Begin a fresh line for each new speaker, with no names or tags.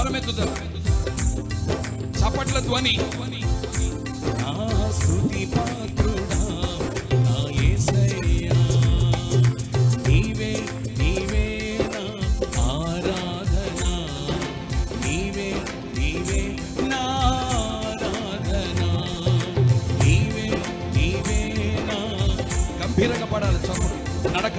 స్వరమెత్తుదా చప్పట్ల ధ్వని.
నా స్తుతి పాత్రుడా నా యేసయ్యా నీవే నీవే నా ఆరాధన. నీవే నీవే నా ఆరాధన. నీవే నీవే నా.
గంభీరంగా పడాలి చప్పుడు. నడక.